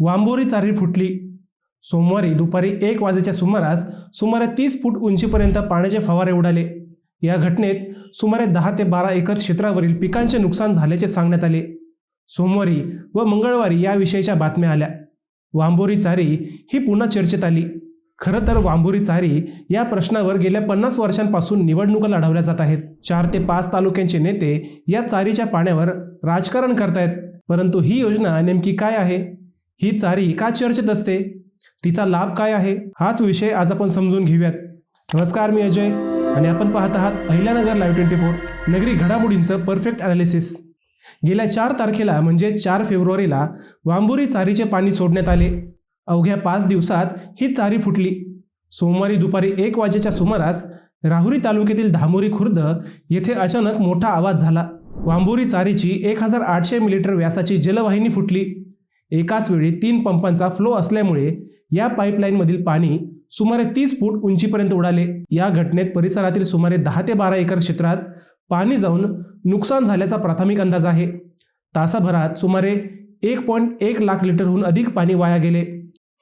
वांबोरी चारी फुटली. सोमवारी दुपारी एक वाजेच्या सुमारास सुमारे तीस फूट उंचीपर्यंत पाण्याचे फवारे उडाले. या घटनेत सुमारे दहा ते बारा एकर क्षेत्रावरील पिकांचे नुकसान झाल्याचे सांगण्यात आले. सोमवारी व मंगळवारी याविषयीच्या बातम्या आल्या. वांबोरी चारी ही पुन्हा चर्चेत आली. खरं तर वांबोरी चारी या प्रश्नावर गेल्या पन्नास वर्षांपासून निवडणुका लढवल्या जात आहेत. चार ते पाच तालुक्यांचे नेते या चारीच्या पाण्यावर राजकारण करतायत. परंतु ही योजना नेमकी काय आहे? ही चारी का चर्चेत असते? तिचा लाभ काय आहे? हाच विषय आज आपण समजून घेऊयात. नमस्कार मी अजय. आणि आपण पाहत आहात अहिल्यानगर लाईव्ह ट्वेंटी फोर नगरी घडामोडींचं परफेक्ट ॲनालिसिस गेल्या चार तारखेला म्हणजे चार फेब्रुवारीला वांबुरी चारीचे पाणी सोडण्यात आले. अवघ्या पाच दिवसात ही चारी फुटली. सोमवारी दुपारी एक वाजेच्या सुमारास राहुरी तालुक्यातील धामोरी खुर्द येथे अचानक मोठा आवाज झाला. वांबोरी चारीची एक हजार आठशे मिलीमीटर व्यासाची जलवाहिनी फुटली. एकाच वेळी तीन पंपांचा फ्लो असल्यामुळे या पाईपलाईनमधील पाणी सुमारे तीस फूट उंचीपर्यंत उडाले. या घटनेत परिसरातील सुमारे दहा ते बारा एकर क्षेत्रात पाणी जाऊन नुकसान झाल्याचा प्राथमिक अंदाज आहे. तासाभरात सुमारे एक पॉईंट एक लाख लिटरहून अधिक पाणी वाया गेले.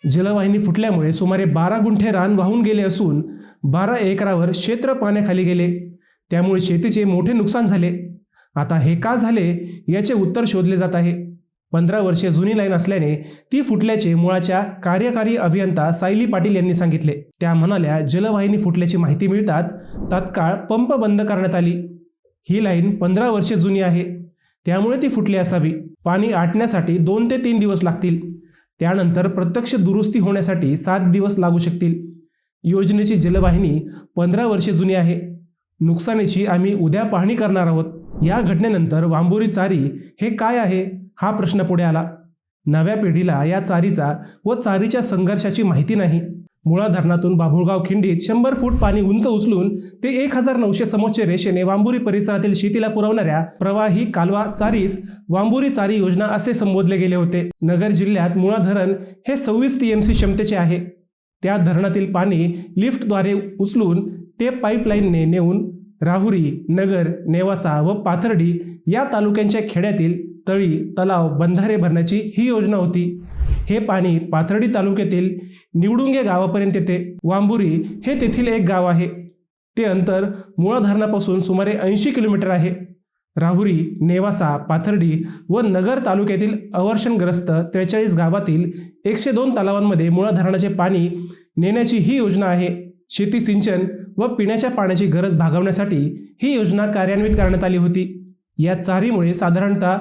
जलवाहिनी फुटल्यामुळे सुमारे बारा गुंठे रान वाहून गेले असून बारा एकरावर क्षेत्र पाण्याखाली गेले. त्यामुळे शेतीचे मोठे नुकसान झाले. आता हे का झाले याचे उत्तर शोधले जात आहे. पंधरा वर्षे जुनी लाईन असल्याने ती फुटल्याचे मुळाच्या कार्यकारी अभियंता सायली पाटील यांनी सांगितले. त्या म्हणाल्या जलवाहिनी फुटल्याची माहिती मिळताच तात्काळ पंप बंद करण्यात आली. ही लाईन पंधरा वर्षे जुनी आहे. त्यामुळे ती फुटली असावी. पाणी आटण्यासाठी दोन ते तीन दिवस लागतील. त्यानंतर प्रत्यक्ष दुरुस्ती होण्यासाठी सात दिवस लागू शकतील. योजनेची जलवाहिनी पंधरा वर्षे जुनी आहे. नुकसानीची आम्ही उद्या पाहणी करणार आहोत. या घटनेनंतर वांबोरी चारी हे काय आहे? हा प्रश्न पुढे आला. नव्या पिढीला या चारीचा व चारीच्या संघर्षाची माहिती नाही. मुळा धरणातून बाभुळगाव खिंडीत शंभर फूट पाणी उंच उचलून ते एक हजार नऊशे समोच्च रेषेने वांबुरी परिसरातील शेतीला पुरवणाऱ्या प्रवाही कालवा चारीस वांबुरी चारी योजना असे संबोधले गेले होते. नगर जिल्ह्यात मुळा धरण हे सव्वीस टी एम सी क्षमतेचे आहे. त्या धरणातील पाणी लिफ्टद्वारे उचलून ते पाईपलाईनने नेऊन राहुरी नगर नेवासा व पाथर्डी या तालुक्यांच्या खेड्यातील तळी तलाव बंधारे भरण्याची ही योजना होती. हे पाणी पाथर्डी तालुक्यातील निवडुंगे गावापर्यंत येते. वांबुरी हे तेथील एक गाव आहे. ते अंतर मुळा धरणापासून सुमारे ऐंशी किलोमीटर आहे. राहुरी नेवासा पाथर्डी व नगर तालुक्यातील अवर्षणग्रस्त त्रेचाळीस गावातील एकशे दोन तलावांमध्ये मुळा धरणाचे पाणी नेण्याची ही योजना आहे. शेती सिंचन व पिण्याच्या पाण्याची गरज भागवण्यासाठी ही योजना कार्यान्वित करण्यात आली होती. या चारीमुळे साधारणतः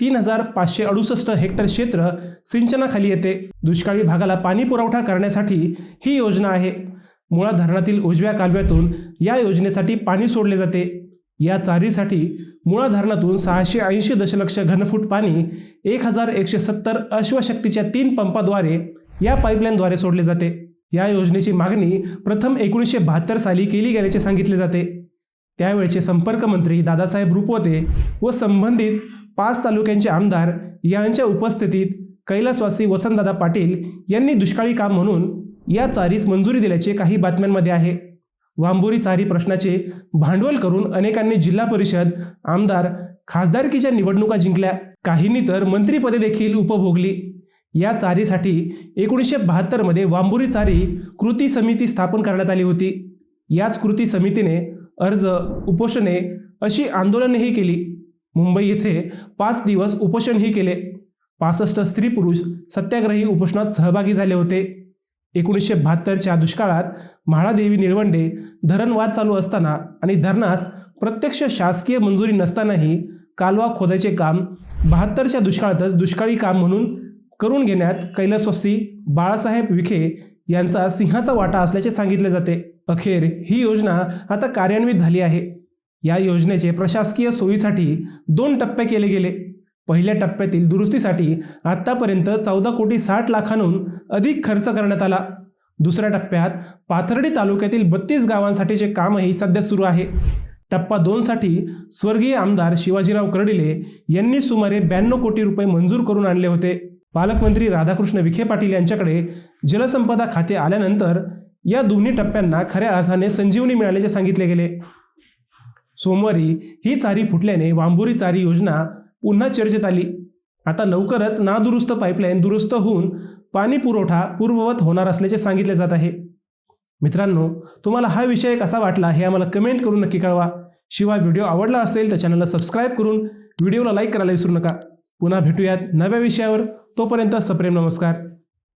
तीन हजार पाचशे अडुसष्ट हेक्टर क्षेत्र सिंचनाखाली येते. दुष्काळी भागाला पाणी पुरवठा करण्यासाठी ही योजना आहे. मुळा धरणातील उजव्या कालव्यातून या योजनेसाठी पाणी सोडले जाते. या चारीसाठी मुळा धरणातून सहाशे ऐंशी दशलक्ष घनफूट पाणी एक हजार एकशे सत्तर अश्वशक्तीच्या तीन पंपाद्वारे या पाईपलाईनद्वारे सोडले जाते. या योजनेची मागणी प्रथम एकोणीसशे बहात्तर साली केली गेल्याचे सांगितले जाते. त्यावेळचे संपर्क मंत्री दादासाहेब रुपवते व संबंधित पाच तालुक्यांचे आमदार यांच्या उपस्थितीत कैलासवासी वसंतदादा पाटील यांनी दुष्काळी काम म्हणून या चारीस मंजुरी दिल्याचे काही बातम्यांमध्ये आहे. वांबोरी चारी प्रश्नाचे भांडवल करून अनेकांनी जिल्हा परिषद आमदार खासदारकीच्या निवडणुका जिंकल्या. काहींनी तर मंत्रीपदे देखील उपभोगली. या चारीसाठी एकोणीसशे बहात्तरमध्ये वांबोरी चारी कृती समिती स्थापन करण्यात आली होती. याच कृती समितीने अर्ज उपोषणे अशी आंदोलनेही केली. मुंबई येथे पाच दिवस उपोषणही केले. पासष्ट स्त्री पुरुष सत्याग्रही उपोषणात सहभागी झाले होते. एकोणीसशे बहात्तरच्या दुष्काळात म्हाळादेवी निळवंडे धरण वाद चालू असताना आणि धरणास प्रत्यक्ष शासकीय मंजुरी नसतानाही कालवा खोदायचे काम बहात्तरच्या दुष्काळातच दुष्काळी काम म्हणून करून घेण्यात कैलासवासी बाळासाहेब विखे यांचा सिंहाचा वाटा असल्याचे सांगितले जाते. अखेर ही योजना आता कार्यान्वित झाली आहे. या योजनेचे प्रशासकीय सोयीसाठी दोन टप्पे केले गेले. पहिल्या टप्प्यातील दुरुस्तीसाठी आत्तापर्यंत चौदा कोटी साठ लाखांहून अधिक खर्च करण्यात आला. दुसऱ्या टप्प्यात पाथर्डी तालुक्यातील बत्तीस गावांसाठीचे कामही सध्या सुरू आहे. टप्पा दोनसाठी स्वर्गीय आमदार शिवाजीराव कर्डिले यांनी सुमारे ब्याण्णव कोटी रुपये मंजूर करून आणले होते. पालकमंत्री राधाकृष्ण विखे पाटील यांच्याकडे जलसंपदा खाते आल्यानंतर या दोन्ही टप्प्यांना खऱ्या अर्थाने संजीवनी मिळाल्याचे सांगितले गेले. सोमवारी ही चारी फुटल्याने वांबुरी चारी योजना पुन्हा चर्चेत आली. आता लवकरच नादुरुस्त पाईपलाईन दुरुस्त होऊन पाणी पुरवठा पूर्ववत होणार असल्याचे सांगितले जात आहे. मित्रांनो तुम्हाला हा विषय कसा वाटला हे आम्हाला कमेंट करून नक्की कळवा. शिवाय व्हिडिओ आवडला असेल तर चॅनलला सबस्क्राईब करून व्हिडिओला लाईक करायला विसरू नका. पुन्हा भेटूयात नव्या विषयावर. तोपर्यंत सप्रेम नमस्कार.